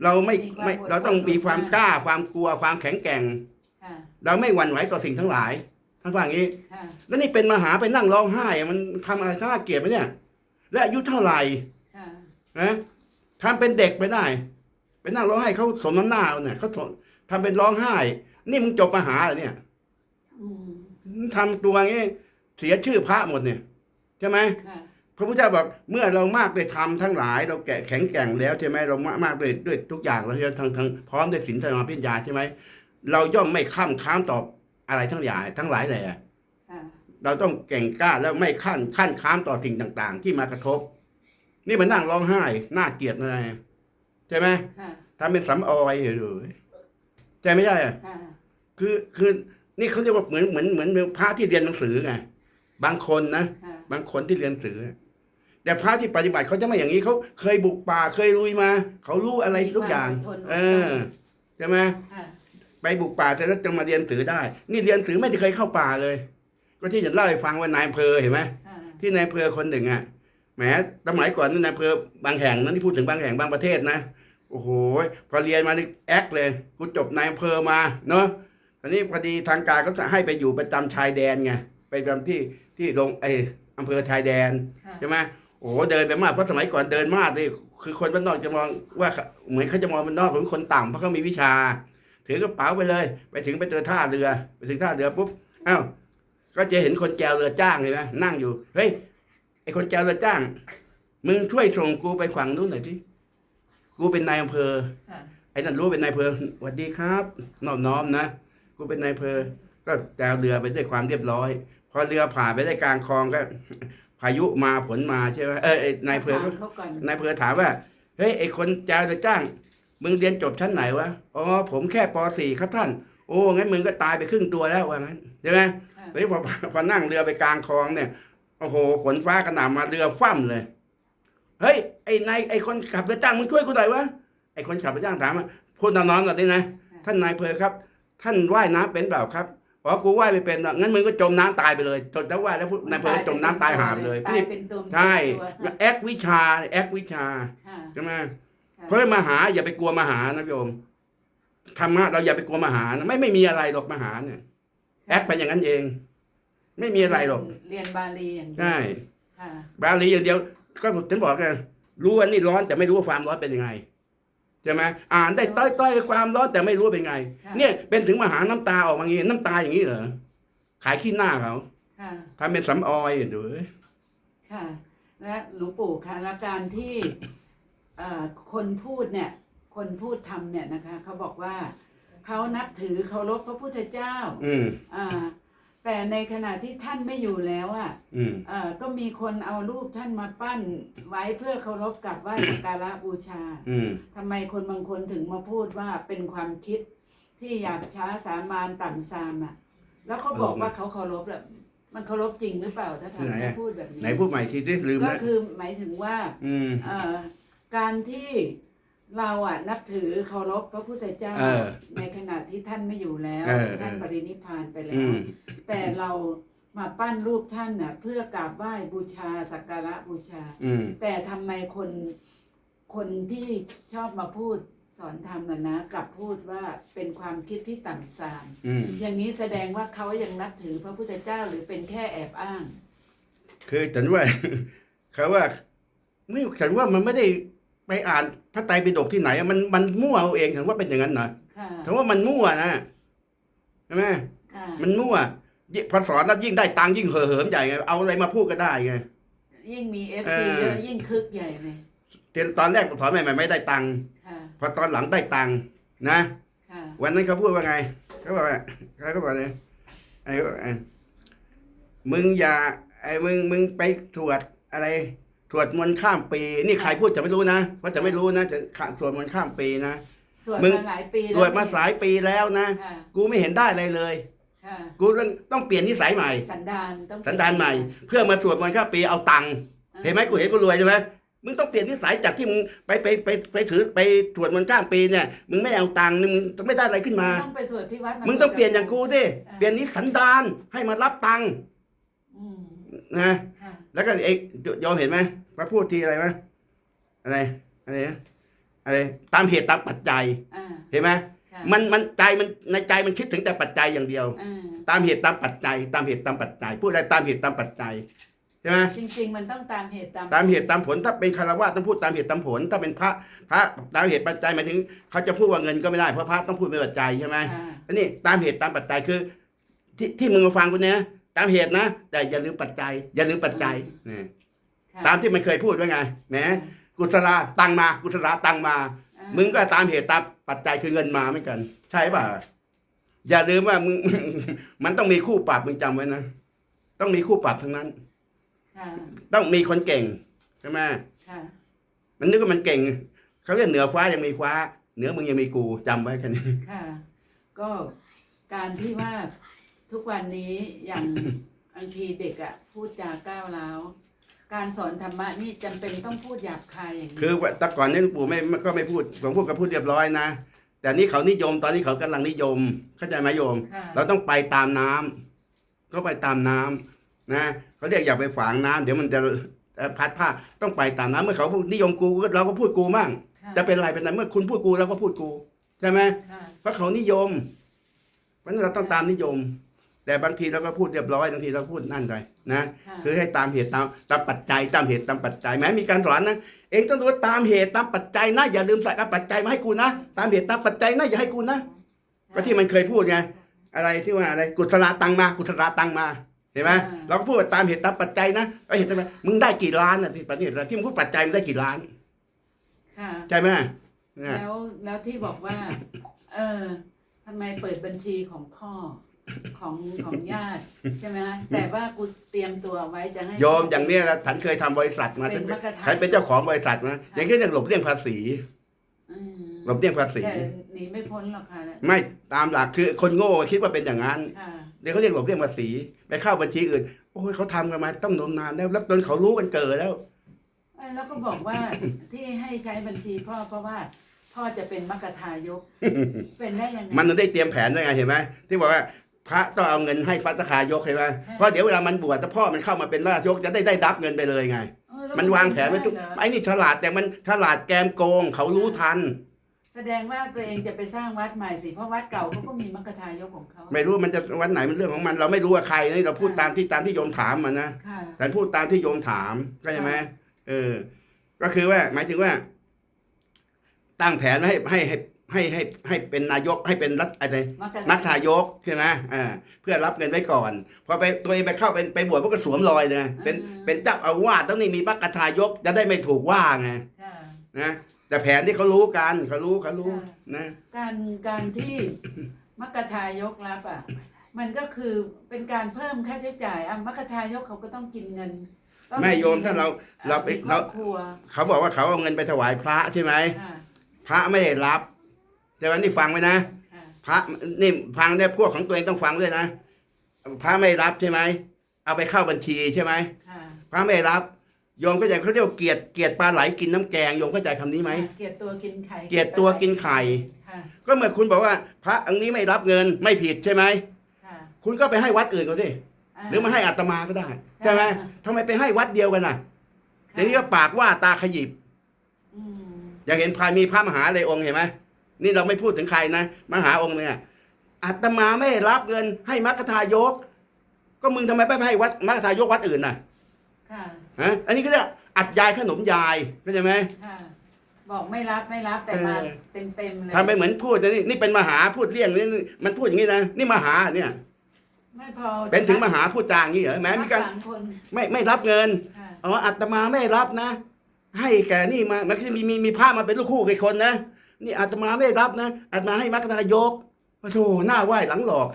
Speaker 2: เราไม่ไม่เราต้องมีความกล้าความกลัวความแข็งแกร่ง
Speaker 1: ค่ะ
Speaker 2: เราไม่หวั่นไหวต่อสิ่งทั้งหลายท่านว่าอย่างนี้
Speaker 1: ค่ะ
Speaker 2: แล้วนี่เป็นมหาไปนั่งร้องไห้อะมันทำอะไรท่าเกียรติไหมเนี่ย และอายุเท่าไหร่
Speaker 1: ค่ะ
Speaker 2: นะทำเป็นเด็กไปได้ ไปนั่งร้องไห้เขาสมน้ำหน้าเอาเนี่ยเขาทำเป็นร้องไห้ นี่มึงจบมหาเหรอเนี่ย
Speaker 1: อืม
Speaker 2: ทำตัวอย่างนี้เสียชื่อพระหมดเนี่ยใช่ไหม
Speaker 1: ค่ะ
Speaker 2: พระพุทธเจ้าบอกเมื่อเรามากด้วยธรรมทั้งหลาย เราแก่แข็งแกร่งแล้วใช่ไหมเรามากมากด้วยด้วยทุกอย่างเราที่ทั้งทั้งพร้อมด้วยศีลสมาธิปัญญาใช่ไหม เราย่อมไม่ข้ามค้ามตอบอะไรทั้งหลายทั้งหลายแหละ
Speaker 1: ค่ะ
Speaker 2: เราต้องเก่งกล้าแล้วไม่ขั้นขั้นค้ามต่อสิ่งต่าง ๆ ที่มากระทบ นี่มันนั่งร้องไห้น่าเกลียดอะไรใช่ไหม
Speaker 1: ค่ะ
Speaker 2: ทำเป็นสำออยอยู่ใช่ไม่ใช่อะ
Speaker 1: ค่ะ
Speaker 2: คือคือนี่เขาเรียกว่าเหมือนเหมือนเหมือนพระที่เรียนหนังสือไงบางคนนะ
Speaker 1: ค่ะ
Speaker 2: บางคนที่เรียนหนังสือ แต่พระที่ปฏิบัติเขาจะไม่อย่างนี้เขาเคยบุกป่าเคยลุยมาเขารู้อะไรทุกอย่าง
Speaker 1: มีควมดทน
Speaker 2: เออใช่ไหม
Speaker 1: ค่ะ
Speaker 2: ไปบุกป่าแต่แล้วจะมาเรียนหนังสือได้ นี่เรียนหนังสือไม่ได้เคยเข้าป่าเลย ก็ที่จะเล่าให้ฟังว่านายอำเภอเห็นไหม
Speaker 1: ค่ะ
Speaker 2: ที่นายอำเภอคนหนึ่งอะแหมสมัยก่อนนี่นายอำเภอบางแห่งนั้นที่พูดถึงบางแห่งบางประเทศนะโอ้โหพอเรียนมานี่แอคเลยกูจบนายอำเภอมาเนาะตอนนี้พอดีทางการก็จะให้ไปอยู่ประจำชายแดนไงไปประจำที่ที่ลงไออำเภอชายแดน
Speaker 1: ค่ะ
Speaker 2: ใช่ไหมโอ้โหเดินไปมากเพราะสมัยก่อนเดินมากเลยคือคนบ้านนอกจะมองว่าเหมือนเขาจะมองบ้านนอกเป็นคนต่ำเพราะเขามีวิชา ถือกระเป๋าไปเลย ไปถึงไปเจอท่าเรือ ไปถึงท่าเรือปุ๊บอ้าวก็จะเห็นคนแจวเรือจ้างเลยนะนั่งอยู่เฮ้ยไอคนแจวเรือจ้าง มึงช่วยส่งกูไปฝั่งนู้นหน่อยสิกูเป็นนายอำเภอ
Speaker 1: ค่ะ
Speaker 2: ไอ้นั่นรู้ว่าเป็นนายอำเภอสวัสดีครับน้อมน้อมนะกูเป็นนายอำเภอ ก็แจวเรือไปด้วยความเรียบร้อย พอเรือผ่านไปได้กลางคลองก็พายุมาฝนมาใช่ไหมเออไอ้นายอำเภอก็
Speaker 1: ถามเขาก่อน
Speaker 2: นายอำเภอถามว่า เฮ้ยไอคนจ้างจะจ้าง มึงเรียนจบชั้นไหนวะ อ๋อ ผมแค่ป .4 ครับท่าน โอ้ งั้นมึงก็ตายไปครึ่งตัวแล้วว่างั้นใช่ไหม
Speaker 1: ค่ะ
Speaker 2: ทีนี้พอพอนั่งเรือไปกลางคลองเนี่ย โอ้โห ฝนฟ้ากระหน่ำมาเรือคว่ำเลย เฮ้ย ไอ้นายไอ้คนขับเรือจ้างมึงช่วยกูหน่อยวะ ไอ้คนขับเรือจ้างถามว่าพูดน้อมๆหน่อยดินะ ท่านนายอำเภอครับ ท่านว่ายน้ำเป็นเปล่าครับอ๋อกูว่ายไม่เป็นหรอกงั้นมึงก็จมน้ำตายไปเลยจนแล้วว่ายแล้วนายอำเภอก็จมน้ำตายหาไปเลย
Speaker 1: ตายเป็นตัว
Speaker 2: ใช่
Speaker 1: เป็นตัว
Speaker 2: แอควิชา แอควิชา
Speaker 1: ค่ะ
Speaker 2: ใช่ไหม
Speaker 1: ค่ะ
Speaker 2: เพราะฉะนั้นมหาอย่าไปกลัวมหานะโยมธรรมะเราอย่าไปกลัวมหานะไม่ไม่มีอะไรหรอกมหาเนี่ยแอคไปอย่างนั้นเอง ไม่มีอะไรหรอก
Speaker 1: เรียนบาลีอย่างเดียว
Speaker 2: ใช่
Speaker 1: ค่ะ
Speaker 2: บาลีอย่างเดียว ก็ฉันบอกกันรู้ว่านี่ร้อนแต่ไม่รู้ว่าความร้อนเป็นยังไงใช่ไหมอ่านได้ต้อยต้อยความร้อนแต่ไม่รู้ว่าเป็นไง
Speaker 1: ค่ะ
Speaker 2: เนี่ยเป็นถึงมหาน้ำตาออกมาอย่างนี้น้ำตาอย่างนี้เหรอขายขี้หน้าเขา
Speaker 1: ค่ะ
Speaker 2: ทำเป็นสำออยดูเอ้ย
Speaker 1: ค่ะ และหลวงปู่คะและการที่เอ่อ คนพูดเนี่ย คนพูดทำเนี่ยนะคะเขาบอกว่าเขานับถือเคารพพระพุทธเจ้า
Speaker 2: อืม
Speaker 1: อ่า แต่ในขณะที่ท่านไม่อยู่แล้วอะ
Speaker 2: อืม
Speaker 1: เอ่อก็มีคนเอารูปท่านมาปั้นไว้เพื่อเคารพกับไหว้สักการะบูชา
Speaker 2: อืม
Speaker 1: ทำไมคนบางคนถึงมาพูดว่าเป็นความคิดที่หยาบช้าสามานต่ำซามอะ แล้วเขาบอกว่าเขาเคารพแหละมันเคารพจริงหรือเปล่าถ้าทำถ้าพูดแบบนี้
Speaker 2: ไหนพูดใหม่ทีสิลืม
Speaker 1: ก็
Speaker 2: แล้ว
Speaker 1: คือหมายถึงว่า
Speaker 2: อืม
Speaker 1: เอ่อ การที่เราอะนับถือเคารพพระพุทธเจ้า
Speaker 2: เออ
Speaker 1: ในขณะที่ท่านไม่อยู่แล้ว
Speaker 2: เออ
Speaker 1: ท่านปรินิพพานไปแล้
Speaker 2: อื
Speaker 1: ว
Speaker 2: ม
Speaker 1: แต่เรามาปั้นรูปท่านน่ะ เพื่อกราบไหว้บูชาสักการะบูชา
Speaker 2: อืม
Speaker 1: แต่ทำไมคนคนที่ชอบมาพูดสอนธรรมน่ะนะกลับพูดว่าเป็นความคิดที่ต่ำทราม
Speaker 2: อืม
Speaker 1: อย่างนี้แสดงว่าเขายังนับถือพระพุทธเจ้าหรือเป็นแค่แอบอ้าง
Speaker 2: คือฉันว่า เขาว่าไม่ฉันว่ามันไม่ได้ ไปอ่านพระไตรปิฎกที่ไหนอะมันมันมั่วเอาเองฉันว่าเป็นอย่างนั้นนะ
Speaker 1: ค่ะ
Speaker 2: ฉันว่ามันมั่วนะใช่ไหม
Speaker 1: ค่ะ
Speaker 2: มันมั่วยิ่งพอสอนแล้วยิ่งได้ตังค์ยิ่งเห่อเหิมใหญ่ไงเอาอะไรมาพูดก็ได้ไง
Speaker 1: ยิ่งมีเอฟ
Speaker 2: เอ
Speaker 1: ซี
Speaker 2: อ
Speaker 1: เยอะยิ่งคึกใหญ่เลย
Speaker 2: ตอนแรกสอนใหม่ๆไม่ได้ตังค์
Speaker 1: ค่ะ
Speaker 2: พอตอนหลังได้ตังค์นะ
Speaker 1: ค่ะ
Speaker 2: วันนั้นเขาพูดว่าไงเขาบอกว่าเขาก็บอกเลยไอ้ไอ้มึงอย่าไอ้มึงมึงไปตรวจอะไร ตรวจมนต์ข้ามปีนี่ใครพูดจะไม่รู้นะเพราะจะไม่รู้นะจะตรวจมนต์ข้ามปีนะ
Speaker 1: สวด
Speaker 2: มึง
Speaker 1: มาหลายปี
Speaker 2: ตรวจมาหลายปีแล้วนะ
Speaker 1: ค่ะ
Speaker 2: กูไม่เห็นได้อะไรเลย
Speaker 1: ค่ะ
Speaker 2: กูต้องต้องเปลี่ยนนิสัยใหม่
Speaker 1: สันดานต้อง
Speaker 2: สันดานใหม่ เพื่อมาตรวจมนต์ข้ามปีเอาตังค์เห็นไหมกูเห็นกูรวยใช่ไหมมึงต้องเปลี่ยนนิสัยจากที่มึงไปไปไปไปถือไปตรวจมนต์ข้ามปีเนี่ยมึงไม่เอาตังค์นี่มึงไม่ได้อะไรขึ้นมา
Speaker 1: ต้องไปสวดที่วัดา
Speaker 2: มึงต้องเปลี่ยนอย่างกูสิ
Speaker 1: อ่า
Speaker 2: เปลี่ยนนิสันดานให้มารับตังค์
Speaker 1: อืม
Speaker 2: นะ
Speaker 1: ค่ะ
Speaker 2: แล้วก็เอกยอมเห็นไหมมาพูดทีอะไรไหมอะไรอะไรนะอะไรตามเหตุตามปัจจัย
Speaker 1: อ่า
Speaker 2: เห็นไหม
Speaker 1: ค่ะ
Speaker 2: มันมันใจมันในใจมันคิดถึงแต่ปัจจัยอย่างเดียว
Speaker 1: อ่า
Speaker 2: ตามเหตุตามปัจจัย ตามเหตุตามปัจจัย พูดอะไรตามเหตุตามปัจจัยใช่ไหม
Speaker 1: จริง ๆ มันต้องตามเหตุตาม
Speaker 2: ตามเหตุตามผลถ้าเป็นคารวะต้องพูดตามเหตุตามผล ถ้าเป็นพระพระตามเหตุปัจจัยหมายถึง เขาจะพูดว่าเงินก็ไม่ได้เพราะพระต้องพูดเป็นปัจจัยใช่ไหม
Speaker 1: ค่ะ
Speaker 2: อันนี้ตามเหตุตามปัจจัยคือ ที่ที่มึงมาฟังกูเนี่ยนะ ตามเหตุนะ แต่อย่าลืมปัจจัย อย่าลืมปัจจัยนี่
Speaker 1: ค่ะ
Speaker 2: ตามที่มันเคยพูดไว้ไงแหมกุศลาตังมา กุศลาตังมา
Speaker 1: อ่า
Speaker 2: มึงก็ตามเหตุตามปัจจัยคือเงินมาเหมือนกัน ใช่ป่ะอย่าลืมว่ามึงมันต้องมีคู่ปรับมึงจำไว้นะต้องมีคู่ปรับทั้งนั้น
Speaker 1: ค่ะ
Speaker 2: ต้องมีคนเก่งใช่ไหม
Speaker 1: ค่ะ
Speaker 2: มันนึกว่ามันเก่งเขาเรียกเหนือฟ้ายังมีฟ้า เหนือมึงยังมีกูจำไว้แค่นี้
Speaker 1: ค่ะ ก็การที่ว่า ทุกวันนี้อย่าง บางทีเด็กอะพูดจาก้าวร้าวการสอนธรรมะนี่จำเป็นต้องพูดหยาบคายอย่างนี้
Speaker 2: คือว่าแต่ก่อนนี่หลวงปู่ไม่ก็ไม่พูดผมพูดก็พูดเรียบร้อยนะ แต่นี่เขานิยมตอนนี้เขากำลังนิยม เข้าใจไหมโยม
Speaker 1: ค่ะ
Speaker 2: เราต้องไปตามน้ำก็ไปตามน้ำนะเขาเรียกอย่าไปฝางน้ำเดี๋ยวมันจะเอ่อพัดผ้าต้องไปตามน้ำเมื่อเขานิยมกูก็เราก็พูดกูมั่ง
Speaker 1: ค่ะ
Speaker 2: จะเป็นไรเป็นไรเมื่อคุณพูดกูแล้วก็พูดกูใช่ไหม
Speaker 1: ค่ะ
Speaker 2: เพราะเขานิยมเพราะฉะนั้นเราต้องตามนิยม แต่บางทีเราก็พูดเรียบร้อยบางทีเราพูดนั่นไปนะ
Speaker 1: ค่ะ
Speaker 2: คือให้ตามเหตุตามตามปัจจัยตามเหตุตามปัจจัยแม้มีการสอนนะเองต้องดูตามเหตุตามปัจจัยนะอย่าลืมใส่กับปัจจัยมาให้กูนะตามเหตุตามปัจจัยนะอย่าให้กูนะก็ที่มันเคยพูดไงอะไรที่ว่าอะไรกุศลตังมา กุศลตังมาเห็นไหมเราก็พูดว่าตามเหตุตามปัจจัยนะก็เห็นไหมมึงได้กี่ล้านอะที่ประเทศเราที่มึงพูดปัจจัยมึงได้กี่ล้าน
Speaker 1: ค่ะ
Speaker 2: ใช่ไหมเนี่ย
Speaker 1: แล้วแล้วที่บอกว่า เออทำไมเปิดบัญชีของพ่อ ของของญาติใช่ไหมฮะแต่ว่ากูเตรียมตัวไว้จะให้
Speaker 2: โยมอย่างเนี้ยฉันเคยทำบริษัทมา
Speaker 1: เป็น
Speaker 2: ฉัน
Speaker 1: มรรคทายก
Speaker 2: ฉันเป็นเจ้าของบริษัทนะอย่างนี้เรียกหลบเลี่ยงภาษี
Speaker 1: อืม
Speaker 2: หลบเลี่ยงภาษี
Speaker 1: แต่หนีไม่พ้นหรอกค่ะ
Speaker 2: ไม่ตามหลักคือคนโง่คิดว่าเป็นอย่างนั้น
Speaker 1: ค่ะ
Speaker 2: เดี๋ยวเขาเรียกหลบเลี่ยงภาษีไปเข้าบัญชีอื่น โอ้ยเขาทำกันมาต้องนมนานแล้วแล้วจนเขารู้กันเกิดแล้ว
Speaker 1: แล้วก็บอกว่า ที่ให้ใช้บัญชีพ่อเพราะว่า พ่อจะเป็นมรรคทายก เป็นได้ยังไง
Speaker 2: มันได้เตรียมแผนด้วยไงเห็นไหมที่บอกว่า พระต้องเอาเงินให้ฟัตคายกใช่ไหมเพราะเดี๋ยวเวลามันบวชถ้าพ่อมันเข้ามาเป็นราชยกจะได้ได้ดับเงินไปเลยไง
Speaker 1: เออแล้
Speaker 2: มันวางแผนไว้ทุก
Speaker 1: ด้เหรอ
Speaker 2: ไอ้นี่ฉลาดแต่มันฉลาดแกมโกงเขารู้ทัน
Speaker 1: แสดงว่าตัวเองจะไปสร้างวัดใหม่สิเพราะวัดเก่าเขาก็มีมรรคทายกของเขา
Speaker 2: ไม่รู้มันจะวันไหนมันเรื่องของมัน เราไม่รู้ว่าใครนี่เราพูดตามที่ตามที่โยมถามมันนะ
Speaker 1: ค่ะ
Speaker 2: แต่พูดตามที่โยมถามก็ใช่ไหมเออ ก็คือว่าหมายถึงว่า ตั้งแผนให้ให้ ให้ให้ให้ให้เป็นนายกให้เป็นรัฐอะไร
Speaker 1: มรรค
Speaker 2: นักทายกใช่ไหมอ่าเพื่อรับเงินไว้ก่อนพอไปตัวเองไปเข้าเป็นไปบวชพวกก็สวมรอยเลยเป็นเป็นเจ้าอาวาสต้องนี่มีมรรคทายกจะได้ไม่ถูกว่าไง
Speaker 1: ค่ะ
Speaker 2: นะแต่แผนที่เขารู้กันเขารู้เขารู้
Speaker 1: ค่ะ
Speaker 2: นะ
Speaker 1: การการที่มรรคทายกรับอะมันก็คือเป็นการเพิ่มค่าใช้จ่ายอะมรรคทายกเขาก็ต้องกินเงินต้อง
Speaker 2: แม่โยมถ้าเราเราไป
Speaker 1: มีคร
Speaker 2: เรา
Speaker 1: อบครัว
Speaker 2: เขาบอกว่าเขาเอาเงินไปถวายพระใช่ไหม
Speaker 1: ค่ะ
Speaker 2: พระไม่ได้รับ ใช่ไหมนี่ฟังไว้นะ
Speaker 1: ค่ะ
Speaker 2: พระนี่ฟังเนี่ยพวกของตัวเองต้องฟังด้วยนะพระไม่รับใช่ไหมเอาไปเข้าบัญชีใช่ไหม
Speaker 1: ค่ะ
Speaker 2: พระไม่รับโยมเข้าใจเขาเรียกว่าเกียรติเกียรติปลาไหลกินน้ำแกงโยมเข้าใจคำนี้ไหม
Speaker 1: เกลียดตัวกินไข่
Speaker 2: เกียรติตัวกินไข่
Speaker 1: ค่ะ
Speaker 2: ก็เมื่อคุณบอกว่า พระอันนี้ไม่รับเงินไม่ผิดใช่ไหม
Speaker 1: ค่ะ
Speaker 2: คุณก็ไปให้วัดอื่นก็ได้หรือมาให้อัตมาก็ได้ใช่ไหมทำไมไปให้วัดเดียวกันน่ะเดี๋ยวนี้ก็ปากว่าตาขยิบ
Speaker 1: อืม
Speaker 2: อยากเห็นพายมีพระมหาเลยองค์เห็นไหม นี่เราไม่พูดถึงใครนะมหาองค์เนี่ยอาตมาไม่รับเงินให้มัคคทายก ก็มึงทำไมไม่ไปให้วัดมัคคทายกวัดอื่นน่ะ
Speaker 1: ค่ะ
Speaker 2: ฮะอันนี้ก็เรียกอัดยายขนมยายเข้าใจไหม
Speaker 1: ค่ะบอกไม่รับไม่รับแต่มา
Speaker 2: เออ
Speaker 1: เต็มเต็มๆเลย
Speaker 2: ทำไปเหมือนพูดนะนี่นี่เป็นมหาพูดเลี่ยงนี่มันพูดอย่างนี้นะนี่มหาเนี่ย
Speaker 1: ไม่พอ
Speaker 2: เป็นถึงมหาพูดจาอย่างนี้เหรอแม้มีการ
Speaker 1: สามคน
Speaker 2: ไม่ไม่รับเงิน
Speaker 1: ค่ะ
Speaker 2: อ๋ออาตมาไม่รับนะ ให้แกนี่มามันก็จะมีมีมีพระมาเป็นลูกคู่กี่คนนะ นี่อาตมาไม่รับนะอาตมาให้มัคคทายกโอ้โหหน้าไหว้หลังหลอก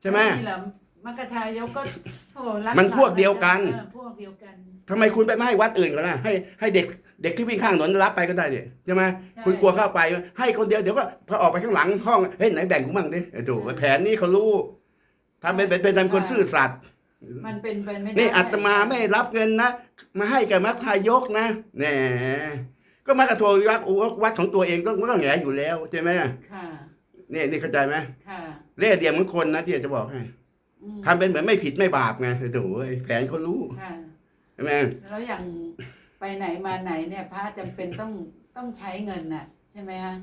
Speaker 2: ใช่ไหม
Speaker 1: นี่แหละมรรคทายกก็โอ้โหรัก
Speaker 2: มันพวกเดียวกัน
Speaker 1: เออพวกเดียวกัน
Speaker 2: ทำไมคุณไปไม่ให้วัดอื่นกันนะให้ให้เด็กเด็กที่วิ่งข้างถนนรับไปก็ได้ดิใช่ไหม
Speaker 1: ใช่
Speaker 2: คุณกลัวเข้าไป ให้คนเดียวเดี๋ยวก็พอออกไปข้างหลังห้องเฮ้ยไหนแบ่งกูมั่งดิไอ้ถูกแผนนี้เขารู้ทำเป็นเป็นเป็นทำคนซื่อสัตย์
Speaker 1: มันเป็นไปไม่ได้
Speaker 2: นี่อาตมาไม่รับเงินนะมาให้กับมัคทายกนะแหน ก็มัคคโทยักวัดของตัวเองก็ก็แหงอยู่แล้วใช่ไหม
Speaker 1: ค่ะ
Speaker 2: นี่นี่เข้าใจไหม
Speaker 1: ค่ะ
Speaker 2: เล่ห์เหลี่ยมของคนนะที่จะบอกให้
Speaker 1: อืม
Speaker 2: ทำเป็นเหมือนไม่ผิดไม่บาปไงไอ้ถูกแผนเขารู้
Speaker 1: ค่ะ
Speaker 2: ใช่ไหม
Speaker 1: แล้วอย่างไปไหนมาไหนเนี่ยพระจำเป็นต้องต้องใช้เงินน่ะ ใช่ไหมฮะ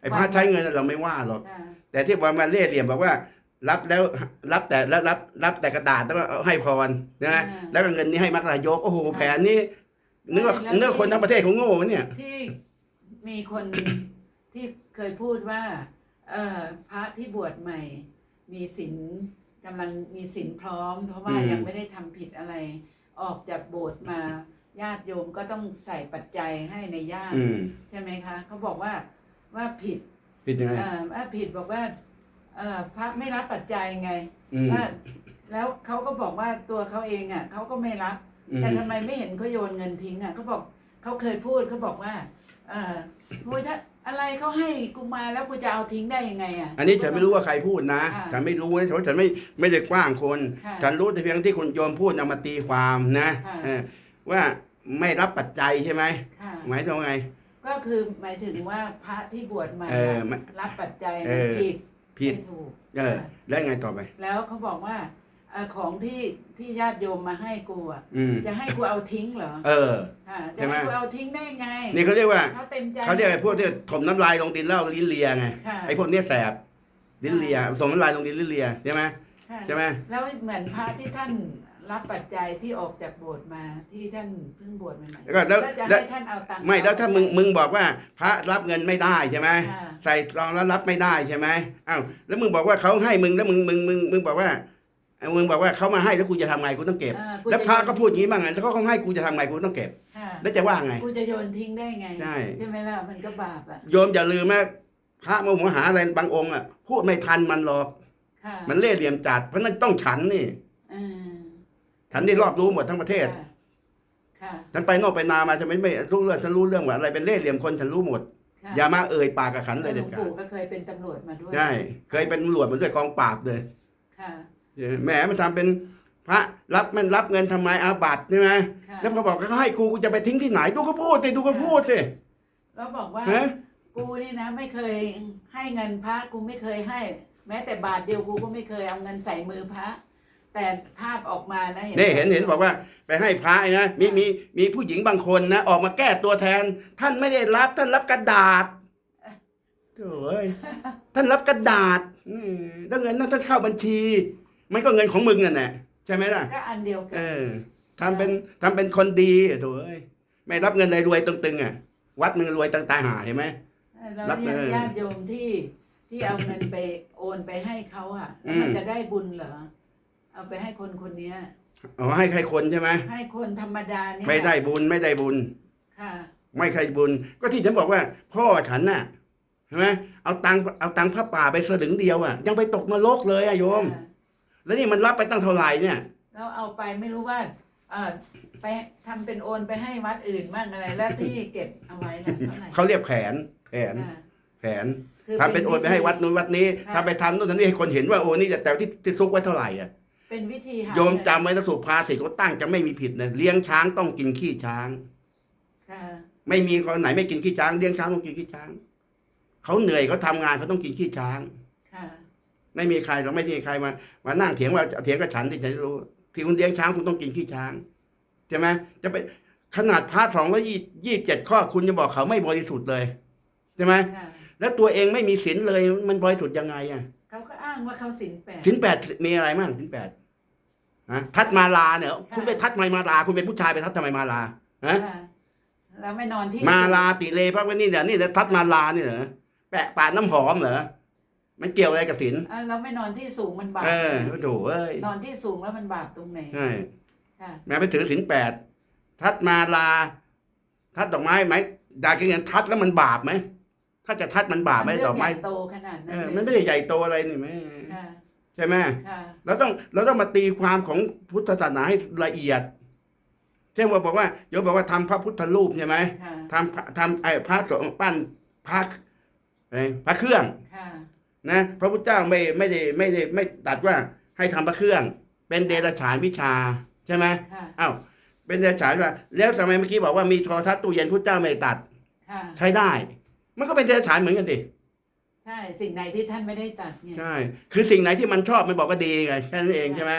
Speaker 2: ไอ้พระใช้เงินเราไม่ว่าหรอก
Speaker 1: ค่ะ
Speaker 2: แต่ที่ว่ามาเล่ห์เหลี่ยมบอกว่า รับแล้วรับแต่แล้วรับ รับแต่กระดาษแล้วก็เอาให้พรนะแล้วก็เงินนี้ให้มัคคายกโอ้โหแผนนี้ นึกว่านึกว่าคนทั้งประเทศเขาโง่วะเนี่ย
Speaker 1: ที่มีคนที่เคยพูดว่า เอ่อพระที่บวชใหม่ มีศีลกำลังมีศีลพร้อม เพราะว่า
Speaker 2: อืม
Speaker 1: ยังไม่ได้ทำผิดอะไร ออกจากโบสถ์มาญาติโยมก็ต้องใส่ปัจจัยให้ในญาติ
Speaker 2: อืม
Speaker 1: ใช่ไหมคะ เขาบอกว่าว่าผิด
Speaker 2: ผิดยังไง
Speaker 1: เอ่อว่าผิดบอกว่าเอ่อพระไม่รับปัจจัยไง
Speaker 2: อืม
Speaker 1: ว่าแล้วเขาก็บอกว่าตัวเขาเองอะเขาก็ไม่รับ
Speaker 2: อืม
Speaker 1: แต่ทำไมไม่เห็นเขาโยนเงินทิ้งอะเขาบอกเขาเคยพูดเขาบอกว่าเออโอ้ยถ้าอะไรเขาให้กูมาแล้วกูจะเอาทิ้งได้ยังไงอะ
Speaker 2: อันนี้ฉันไม่รู้ว่าใครพูดนะ
Speaker 1: ค่ะ
Speaker 2: ฉันไม่รู้นะเพราะฉันไม่ไม่ได้กว้างคน
Speaker 1: ค่ะ
Speaker 2: ฉันรู้แต่เพียงที่คุณโยมพูดนำมาตีความนะ
Speaker 1: ค่ะ
Speaker 2: เออว่าไม่รับปัจจัยใช่ไหม
Speaker 1: ค่ะ
Speaker 2: หมายถึงว่าไง
Speaker 1: ก็คือหมายถึงว่าพระที่บวชใหม่
Speaker 2: เออไม่
Speaker 1: รับปัจจัย
Speaker 2: เอ
Speaker 1: มัน
Speaker 2: อ
Speaker 1: ผิด
Speaker 2: ผิด
Speaker 1: ไม่ถูก
Speaker 2: เออแล้วไงต่อไป
Speaker 1: แล้วเขาบอกว่า เอ่อของที่ที่ญาติโยมมาให้กูอะ
Speaker 2: อืม
Speaker 1: จะให้กูเอาทิ้งเหรอ
Speaker 2: เออ
Speaker 1: ค่ะ
Speaker 2: ใช่
Speaker 1: จะ
Speaker 2: ไหม
Speaker 1: ให้กูเอาทิ้งได้ไง
Speaker 2: นี่เขาเรียกว่า
Speaker 1: เขาเต็มใจ
Speaker 2: เขาเรียกไอ้พวกที่ถมน้ำลายลงดินแล้วลิ้นเลียไง
Speaker 1: ค่ะ
Speaker 2: ไอ้พวกเนี้ยแสบลิ้นเลียถมน้ำลายลงดินลิ้นเลียใช่ไหม
Speaker 1: ค่ะ
Speaker 2: ใช่ไหม
Speaker 1: แล้วเหมือนพระที่ท่านรับปัจจัยที่ออกจากโบสถ์มาที่ท่านเพิ่งบวชใหม่ๆ
Speaker 2: แล้วก็แล้ว
Speaker 1: จะ
Speaker 2: แล้ว
Speaker 1: ให้ท่านเอาตังค์
Speaker 2: ไม่แล้วถ้ามึงมึงบอกว่าพระรับเงินไม่ได้ใช่ไหม
Speaker 1: ค่ะ
Speaker 2: ใส่ซองแล้วรับไม่ได้ใช่ไหมอ้าวแล้วมึงบอกว่าเขาให้มึงแล้วมึงมึงมึงมึงบอกว่าเอ้า มึงบอกว่าเขามาให้แล้วกูจะทำไงกูต้องเก็บ
Speaker 1: อ่ากู
Speaker 2: แล้ว
Speaker 1: จ
Speaker 2: พระก็พูดอย่างนี้บ้างไงแล้วเขาให้กูจะทำไงกูต้องเก็บ
Speaker 1: ค่ะ
Speaker 2: แล้วจะว่าไง
Speaker 1: กูจะโยนทิ้งได้ไง
Speaker 2: ใช่
Speaker 1: ใช่ไหมล่ะมันก็บาปอะ
Speaker 2: โยมอย่าลืมนะพระโมโหหาอะไรบางองค์อะพูดไม่ทันมันหรอก
Speaker 1: ค่ะ
Speaker 2: มันเล่ห์เหลี่ยมจัดเพราะนั้นต้องฉันนี่
Speaker 1: เออ
Speaker 2: ฉันได้รอบรู้หมดทั้งประเทศ
Speaker 1: ค่ะค่ะ
Speaker 2: ฉันไปนอกไปนามาฉันไม่ไม่รู้เรื่องฉันรู้เรื่องว่าอะไรเป็นเล่ห์เหลี่ยมคนฉันรู้หมด
Speaker 1: ค่ะ
Speaker 2: อย่ามาเอ่ยปากกับฉันเล
Speaker 1: แล้
Speaker 2: ยว
Speaker 1: หล
Speaker 2: เด็
Speaker 1: ว
Speaker 2: ด
Speaker 1: ง
Speaker 2: ขาด
Speaker 1: ปู่ก็เคยเป็นตำรวจมาด้วย
Speaker 2: ใช่เคยเป็นตำรวจมาด้วยกองปราบเลย
Speaker 1: ค่ะ
Speaker 2: แหมมันทำเป็นพระรับมันรับเงินทำไมอาบัติใช่ไหม
Speaker 1: ค่ะ
Speaker 2: แล้วพอบอกเขาให้กูกูจะไปทิ้งที่ไหนดูเขาพูดสิดูเขาพูดสิ
Speaker 1: แล้วบอกว่า
Speaker 2: ฮะ
Speaker 1: กูนี่นะ ไม่เคยให้เงินพระกูไม่เคยให้ แม้แต่บาทเดียวกูก็ไม่เคยเอาเงินใส่มือพระ แต่ภาพออกมานะ
Speaker 2: นี่เห็นเห็นบอกว่า ไปให้พระนะมีมีมีผู้หญิงบางคนนะออกมาแก้ตัวแทน ท่านไม่ได้รับท่านรับกระดาษโถ่เอ้ยท่านรับกระดาษนี่แล้วเงินนั้นท่านเข้าบัญชี มันก็เงินของมึงนั่นแหละใช่ไหมล่ะ
Speaker 1: ก็อันเดียวกั
Speaker 2: เอนอทำเป็นทำเป็นคนดีโถ่เอ้ยไม่รับเงินเลยรวยตึงๆอะ วัดมึงรวยตังตายหาเห็นไหม
Speaker 1: แล้ว
Speaker 2: รับเออ
Speaker 1: ญาติโยมที่ที่เอาเงินไปโอนไปให้เขาอะแล้วมัน
Speaker 2: อืม
Speaker 1: จะได้บุญเหรอเอาไปให้คนคนเนี้ย
Speaker 2: อ๋อให้ใครคนใช่ไหม
Speaker 1: ให้คนธรรมดาเนี่ย
Speaker 2: ไม่ได้บุญไม่ได้บุญ
Speaker 1: ค่ะ
Speaker 2: ไม่ใครบุญ ก็ที่ฉันบอกว่า พ่อฉันน่ะใช่ไหมเอาตังค์เอาตังค์พระป่าไปสลึงเดียวอะ ยังไปตกนรกเลยอะโยม
Speaker 1: ค่ะ
Speaker 2: แล้วนี่มันรับไปตั้งเท่าไหร่เนี่ย
Speaker 1: แล้วเอาไปไม่รู้ว่าเออไปทำเป็นโอนไปให้วัดอื่นบ้างอะไร แล้วที่เก็บเอาไว้ล่ะเท่าไหร่
Speaker 2: เขาเรียกแผนแผน
Speaker 1: ค่ะ
Speaker 2: แผน
Speaker 1: คือ
Speaker 2: ทำเป็นโอนไปให้วัดนู้นวัดนี้
Speaker 1: ค่ะ
Speaker 2: ทำไปทำนู่นทำนี่ให้คนเห็นว่าโอ้นี่แต่ที่ที่ซุกไว้เท่าไหร่อะ
Speaker 1: เป็นวิธีหา
Speaker 2: โยมจำไว้นะสุภาษิตเขาตั้งจะไม่มีผิดนะเลี้ยงช้างต้องกินขี้ช้าง
Speaker 1: ค่ะ
Speaker 2: ไม่มีคนไหนไม่กินขี้ช้างเลี้ยงช้างต้องกินขี้ช้างเขาเหนื่อยเขาทำงานเขาต้องกินขี้ช้าง
Speaker 1: ค่ะ
Speaker 2: ไม่มีใครเราไม่มีใครมามานั่งเถียงว่าเถียงกับฉันที่ฉันรู้ที่คุณเลี้ยงช้างคุณต้องกินขี้ช้างใช่ไหมจะไปขนาดพระสองร้อยยี่สิบเจ็ดข้อคุณจะบอกเขาไม่บริสุทธิ์เลยใช่ไหม
Speaker 1: ค่ะ
Speaker 2: แล้วตัวเองไม่มีศีลเลยมันบริสุทธิ์ยังไงอะ
Speaker 1: เขาก็อ้างว่าเขาสินแปด
Speaker 2: ศีลแปดมีอะไรบ้างศีลแปดฮะทัดมาลาเนี่ยคุณไปทัดทำไมมาลา คุณเป็นผู้ชายไปทัดทำไมมาลาฮะ
Speaker 1: ค่ะแล้วไม่นอนที่
Speaker 2: มาลาติเลพระว่านี่เนี่ยนี่แต่ทัดมาลานี่เหรอแปะปาดน้ำหอมเหรอ มันเกี่ยวอะไรกับศีล
Speaker 1: อะเราไม่นอนที่สูงมันบาป
Speaker 2: เออโถเอ้ย
Speaker 1: นอนที่สูงแล้วมันบาปตรงไหน
Speaker 2: ใช่
Speaker 1: ค่ะ
Speaker 2: แม้ไปถือศีลแปดทัดมาลา ทัดดอกไม้ไหมดากินทัดแล้วมันบาปไหมถ้าจะทัดมันบาปไหม
Speaker 1: นเรื่
Speaker 2: ดอกไม้
Speaker 1: ใหญ่โตขนาดนั้
Speaker 2: เอนอ
Speaker 1: เลย
Speaker 2: มันไม่ได้ใหญ่โตอะไรนี่ไหม
Speaker 1: ค่ะ
Speaker 2: ใช่ไหม
Speaker 1: ค่ะ
Speaker 2: เราต้องเราต้องมาตีความของพุทธศาสนาให้ละเอียดเช่นว่าบอกว่าโยมบอกว่าทำพระพุทธรูปใช่ไหม
Speaker 1: ค่ะ
Speaker 2: ทำพระทำไอ้พระสงฆ์ปั้นพระไอ้พระเครื่อง
Speaker 1: ค่ะ
Speaker 2: นะพระพุทธเจ้าไม่ไม่ได้ไม่ได้ไม่ตัดว่าให้ทำพระเครื่อง เป็นเดรัจฉานวิชาใช่ไหม
Speaker 1: ค่ะ
Speaker 2: อ้าวเป็นเดรัจฉานว่าแล้วทำไมเมื่อกี้บอกว่ามีโทรทัศน์ตู้เย็นพุทธเจ้าไม่ตัด
Speaker 1: ค่ะ
Speaker 2: ใช้ได้ มันก็เป็นเดรัจฉานเหมือนกันดิ
Speaker 1: ใช่สิ่งไหนที่ท่านไม่ได้ตัดเนี่ย
Speaker 2: ใช่คือสิ่งไหนที่มันชอบมันบอกว่าดีไงแค่นั้นเองใช่ไหม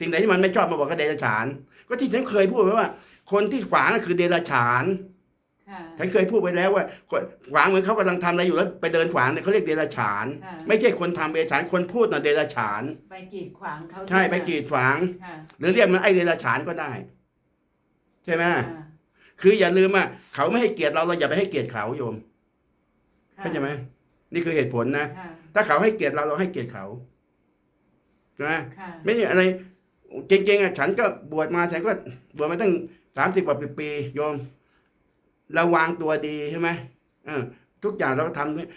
Speaker 2: สิ่งไหนที่มันไม่ชอบมันบอกว่าเดรัจฉาน ก็ที่ฉันเคยพูดไว้ว่า คนที่ขวางก็คือเดรัจฉาน
Speaker 1: ค่ะ
Speaker 2: ฉันเคยพูดไปแล้วว่าคนขวางเหมือนเขากำลังทำอะไรอยู่แล้วไปเดินขวางเนี่ยเขาเรียกเดรัจฉาน
Speaker 1: ค่ะ
Speaker 2: ไม่ใช่คนทำเดรัจฉานคนพูดน่ะเดรัจฉาน
Speaker 1: ไปกีดขวางเขา
Speaker 2: ใช่ไปกีดขวาง
Speaker 1: ค่ะ
Speaker 2: หรือเรียกมันไอ้เดรัจฉานก็ได้ ใช่ไหม
Speaker 1: ค่ะ
Speaker 2: คืออย่าลืมอะเขาไม่ให้เกียรติเราเราอย่าไปให้เกียรติเขาโยม
Speaker 1: ค่ะ
Speaker 2: เข้าใจไหมนี่คือเหตุผลนะ
Speaker 1: ค่ะ
Speaker 2: ถ้าเขาให้เกียรติเราเราให้เกียรติเขาใช่ไหม
Speaker 1: ค่ะ
Speaker 2: ไม่ใช่อะไรจริงๆอะฉันก็บวชมาฉันก็บวชมาตั้งสามสิบกว่าปีโยม ระวางตัวดีใช่ไหมเออทุกอย่างเราก็ทำด้วย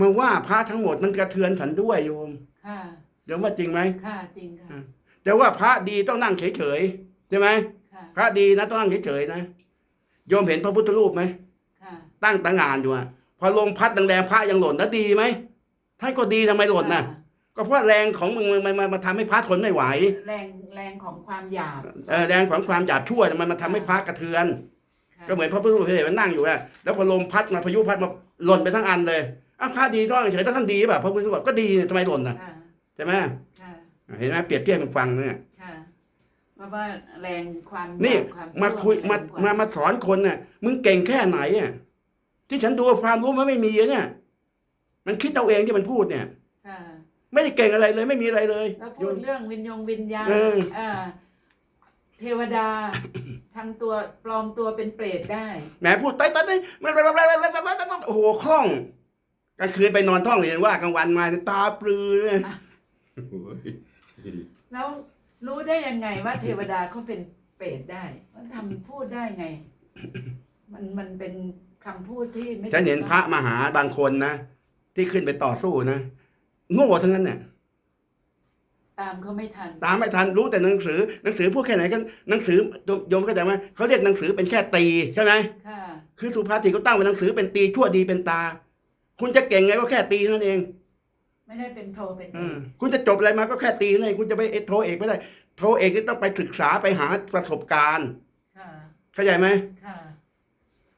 Speaker 2: มาว่าพระทั้งหมดมันกระเทือนฉันด้วยโยม
Speaker 1: ค่ะ
Speaker 2: โยมว่าจริงไหม
Speaker 1: ค่ะจริงค่ะ
Speaker 2: แต่ว่าพระดีต้องนั่งเฉยๆใช่ไหม
Speaker 1: ค่ะ
Speaker 2: พระดีนะต้องนั่งเฉยๆนะโยมเห็นพระพุทธรูปไหม
Speaker 1: ค่ะ
Speaker 2: ตั้งตางานอยู่อะพอลมพัดแรงๆพระยังหล่นแล้วดีไหมท่านก็ดีทำไมหล่นน่ะ ก็เพราะแรงของมึงมันมันมันมาทำให้พระทนไม่ไหว
Speaker 1: แรงแรงของความหยาบ
Speaker 2: เออแรงของความหยาบชั่วมันมาทำให้พระกระเทือน
Speaker 1: ค่ะ
Speaker 2: ก็เหมือนพระพุทธรูปที่เห็นมันนั่งอยู่อะแล้วพอลมพัดมาพายุพัดมาหล่นไปทั้งอันเลยอ้าวพระดีต้องเฉยถ้าท่านดีแบบพระพุทธรูปก็ดีทำไมหล่นน่ะ
Speaker 1: ค่ะ
Speaker 2: ใช่ไหม
Speaker 1: ค่ะ
Speaker 2: เห็นไหมเปรียบเทียบมันฟังเนี่ย
Speaker 1: ค่ะเพราะว่าแรงความ
Speaker 2: นี่
Speaker 1: อยกความ
Speaker 2: มาคุย
Speaker 1: ชั่ว
Speaker 2: มา
Speaker 1: แรงกว่
Speaker 2: มามาสอนคนน่ะมึงเก่งแค่ไหนอะที่ฉันดูความรู้มันไม่มีอะเนี่ย มันคิดเอาเองที่มันพูดเนี่ย
Speaker 1: ค่ะ
Speaker 2: ไม่ได้เก่งอะไรเลยไม่มีอะไรเลย
Speaker 1: แล้วพูดเรื่องวิญญงวิญญาณ
Speaker 2: เออ
Speaker 1: อ่าเทวดา ทำตัวปลอมตัวเป็นเปรตได้
Speaker 2: แหมพูดไปไปไปโอ้โหคล่องกลางคืนไปนอนท่องเรียนว่ากลางวันมาตาปลือเลย
Speaker 1: อะ
Speaker 2: โอ้โห
Speaker 1: แล้วรู้ได้ยังไงว่าเทวดาเขาเป็นเปรตได้มันทำพูดได้ไง มันมันเป็นคำพูดที่ไม่
Speaker 2: ฉันเห็นพระมาหาบางคนนะ ที่ขึ้นไปต่อสู้นะ โง่ทั้งนั้นเนี่ย
Speaker 1: ตามเขาไม่ทัน
Speaker 2: ตามไม่ทันรู้แต่หนังสือหนังสือพูดแค่ไหนกันหนังสือโยมเข้าใจไหมเขาเรียกหนังสือเป็นแค่ตีใช่ไหม
Speaker 1: ค่ะ
Speaker 2: คือสุภาษิตเขาตั้งเป็นหนังสือเป็นตีชั่วดีเป็นตา คุณจะเก่งไงก็แค่ตีเท่านั้นเอง
Speaker 1: ไม่ได้เป็นโทเป็นเอ
Speaker 2: อืม
Speaker 1: ก
Speaker 2: คุณจะจบอะไรมาก็แค่ตีเท่านั้นเองคุณจะไปโทเอกไม่ได้โทเอกนี่ต้องไปศึกษาไปหาประสบการณ์
Speaker 1: ค่ะ
Speaker 2: เข้าใจไหม
Speaker 1: ค่ะ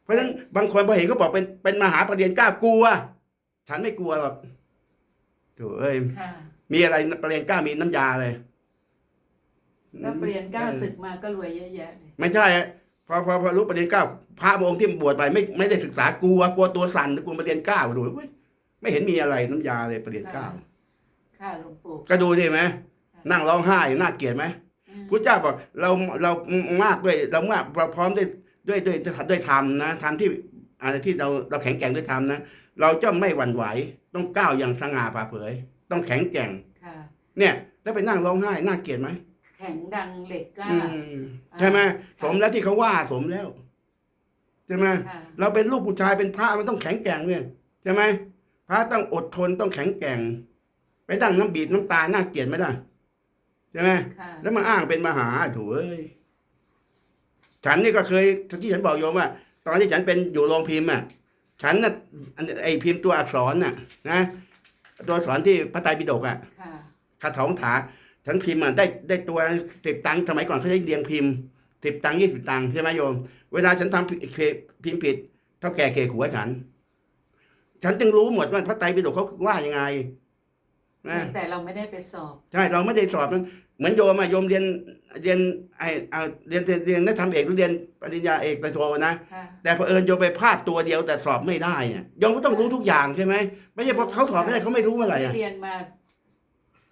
Speaker 2: เพราะฉะนั้นบางคนพอเห็นเขาบอกเป็นเป็นมหาปรริญญากล้ากลัว ฉันไม่กลัวหรอกโถ่เอ้ย
Speaker 1: ค่ะ
Speaker 2: มีอะไรปรริญญากล้ามีน้ำยาเลย
Speaker 1: แล้วเปลี่ยนก้าวศึกมาก็รวยเยอะแยะเลย
Speaker 2: ไม่ใช่ฮะพอพอพอรู้ประเด็นเก้าพระองค์ที่บวชไปไม่ไม่ได้ศึกษากลัวกลัวตัวสั่นกลัวประเด็นเก้าดูเว้ยไม่เห็นมีอะไรน้ำยาเลยประเด็นเก้า
Speaker 1: ค่ะหลวงปู่
Speaker 2: ก็ดูดิไหมนั่งร้องไห้อยู่น่าเกลียดไหม
Speaker 1: อืม
Speaker 2: พุทธเจ้าบอกเราเรามากด้วยเรามากเราพร้อมด้วยด้วยด้วยด้วยธรรมนะธรรมที่อะไรที่เราเราแข็งแกร่งด้วยธรรมนะ เราจะไม่หวั่นไหวต้องก้าวอย่างสง่าผ่าเผย ต้องแข็งแกร่ง
Speaker 1: ค่ะ
Speaker 2: เนี่ย แล้วไปนั่งร้องไห้น่าเกลียดไหม
Speaker 1: แข็งดังเหล็กกล้า
Speaker 2: อืมใช่ไหมสมแล้วที่เขาว่าสมแล้วใช่ไหม
Speaker 1: ค่ะ
Speaker 2: เราเป็นลูกผู้ชายเป็นพระมันต้องแข็งแกร่งเนี่ยใช่ไหมพระต้องอดทนต้องแข็งแกร่ง ไปตั้งน้ำบีบน้ำตาน่าเกลียดไหมล่ะใช่ไหม
Speaker 1: ค่ะ
Speaker 2: แล้วมาอ้างเป็นมหาถูเอ้ย ฉันนี่ก็เคยที่ฉันบอกโยมว่า ตอนที่ฉันเป็นอยู่โรงพิมพ์อะ ฉันน่ะอันไอพิมพ์ตัวอักษรน่ะ นะ ตัวอักษรที่พระไตรปิฎกอะ
Speaker 1: ค่ะ
Speaker 2: คาถองถาฉันพิมพ์อะได้ได้ตัวสิบตังค์สมัยก่อนเขาใช้เรียงพิมพ์สิบตังค์ยี่สิบตังค์ใช่ไหมโยม เวลาฉันทำผิดพิมพ์ผิดเท่าแก่เคหัวฉัน ฉันจึงรู้หมดว่าพระไตรปิฎกเขาว่ายังไงนะ
Speaker 1: แต่เราไม่ได้ไปสอบ
Speaker 2: ใช่เราไม่ได้สอบนั้นเหมือนโยมอะโยมเรียน เรียนไอเอาเรียนเรียนเรียนนักธรรมเอกหรือเรียนปริญญาเอกปริญญาโทนะ
Speaker 1: ค่ะ
Speaker 2: แต่เผอิญโยมไปพลาดตัวเดียวแต่สอบไม่ได้เนี่ยโยมก็ต้องรู้ทุกอย่างใช่ไหมไม่ใช่เพราะเขาสอบไม่ได้เขาไม่รู้อะไร
Speaker 1: ได้
Speaker 2: อะ
Speaker 1: เรียนมา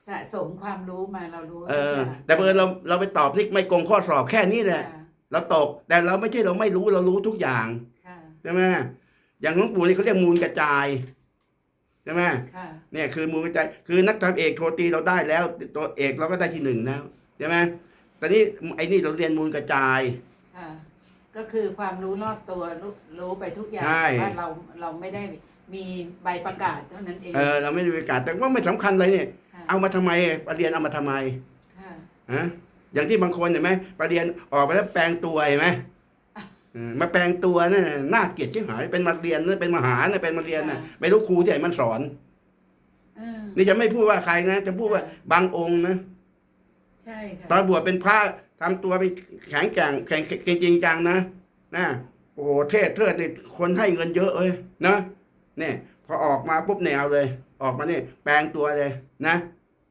Speaker 1: สะสมความรู้มาเรารู้
Speaker 2: เออ
Speaker 1: ทุกย่าง
Speaker 2: แต่เผอิญเราเราไปตอบนี่ไม่กงข้อสอบแค่นี้แหละ
Speaker 1: ค่ะ
Speaker 2: เราตกแต่เราไม่ใช่เราไม่รู้เรารู้ทุกอย่าง
Speaker 1: ค่ะ
Speaker 2: ใช่ไหมอย่างหลวงปู่นี่เขาเรียกมูลกระจายใช่ไหม
Speaker 1: ค่ะ
Speaker 2: เนี่ยคือมูลกระจายคือนักธรรมเอกโทตีเราได้แล้วตัวเอกเราก็ได้ที่หนึ่งแล้วใช่ไหม ตอนนี้ไอ้นี่เราเรียนมูลกระจาย
Speaker 1: ค่ะ ก็คือความรู้รอบตัวรู้รู้ไปทุกอย่าง
Speaker 2: ใช่
Speaker 1: แต่ว่าเราเราไม่ได้มีใบประกาศเท่านั้นเอง
Speaker 2: เออเราไม่ได้ประกาศแต่ว่าไม่สำคัญเลยเนี่ย
Speaker 1: ค่ะ
Speaker 2: เอามาทำไมประเรียนเอามาทำไม
Speaker 1: ค่ะ
Speaker 2: ฮะอย่างที่บางคนเห็นไหมประเรียนออกไปแล้วแปลงตัวเห็นไหมเออมาแปลงตัวนั่นน่ะน่าเกลียดชิบหายเป็นมาเรียนนั่นเป็นมหาน่ะเป็นมาเรียนน่ะไม่รู้ครูที่ไหนมันสอน
Speaker 1: เออ
Speaker 2: นี่จะไม่พูดว่าใครนะ จะพูดว่าบางองค์นะ
Speaker 1: ใช่ค่ะ
Speaker 2: ตอนบวชเป็นพระทำตัวเป็นแข็งแกร่งแข็งจริงจริงจังนะนะโอ้โหเทศเทิดนี่คนให้เงินเยอะเลยนะเนี่ยพอออกมาปุ๊บแนวเลย ออกมาเนี่ยแปลงตัวเลยนะ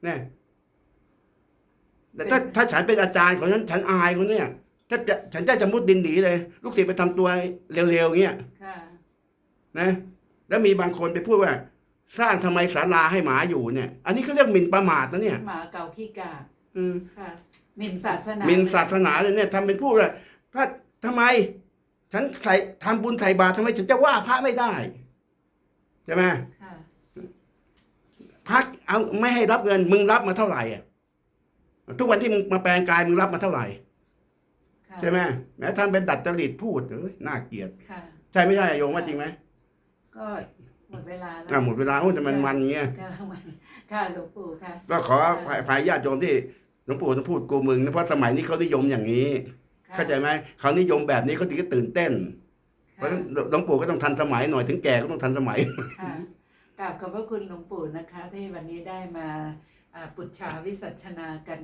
Speaker 2: เนี่ยแต่ถ้าถ้าฉันเป็นอาจารย์ของฉันฉันอายคนเนี่ยถ้าจะฉันจะจะมุดดินดีเลย ลูกศิษย์ไปทำตัวเร็วๆเงี้ย
Speaker 1: ค่ะ
Speaker 2: นะ แล้วมีบางคนไปพูดว่า สร้างทำไมศาลาให้หมาอยู่เนี่ย อันนี้เขาเรียกหมิ่นประมาทนะเนี่ย
Speaker 1: หมาเก่าขี้กาก
Speaker 2: อืม
Speaker 1: ค่ะหมิ่นศาสนา
Speaker 2: หมินศาสนาเลยเนี่ยทำเป็นพูดว่าพระทำไม ฉันใส่ทำบุญใส่บาตรทำไมฉันจะว่าพระไม่ได้ใช่ไหม
Speaker 1: ค่ะ
Speaker 2: พระเอาไม่ให้รับเงิน มึงรับมาเท่าไหร่อะทุกวันที่มึงมาแปลงกายมึงรับมาเท่าไหร่
Speaker 1: ค่ะ
Speaker 2: ใช่ไหมแม้ทำเป็นดัดจริตพูดเอ้ยน่าเกลียด
Speaker 1: ค่ะ
Speaker 2: ใช่ไม่ใช่โยมว่าจริงไหม
Speaker 1: ก็หมดเวลาแล้ว
Speaker 2: อะหมดเวลาโอ้ยแต่มันมันเงี้ย
Speaker 1: ค่ะมันค่ะหลวงปู่ค่ะ
Speaker 2: ก็ขอภายญาติโยมที่ หลวงปู่ต้องพูดกูมึงนะเพราะสมัยนี้เขานิยมอย่างนี้
Speaker 1: ค่ะ
Speaker 2: เข้าใจไหมเขานิยมแบบนี้เขาถึงจะตื่นเต้น เพราะฉะนั้นหลวงปู่ก็ต้องทันสมัยหน่อยถึงแก่ก็ต้องทันสมัย
Speaker 1: ค่ะกราบขอบพระคุณหลวงปู่นะคะ ที่วันนี้ได้มาอ่าปุจฉาวิสัชนากัน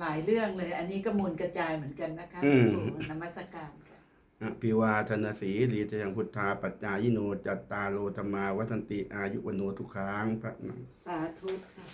Speaker 1: หลายเรื่องเลย อันนี้ก็มูลกระจายเหมือนกันนะคะ
Speaker 2: อื
Speaker 1: หลว
Speaker 2: ม
Speaker 1: งปู่นมัสการค่ะ
Speaker 2: อภิวาทนาสีลีตยังพุทธาปัจจายิโนจัตตาโลธรรมาวัฒนติอายุวโนทุกขังพระนัง
Speaker 1: สาธุค่ะ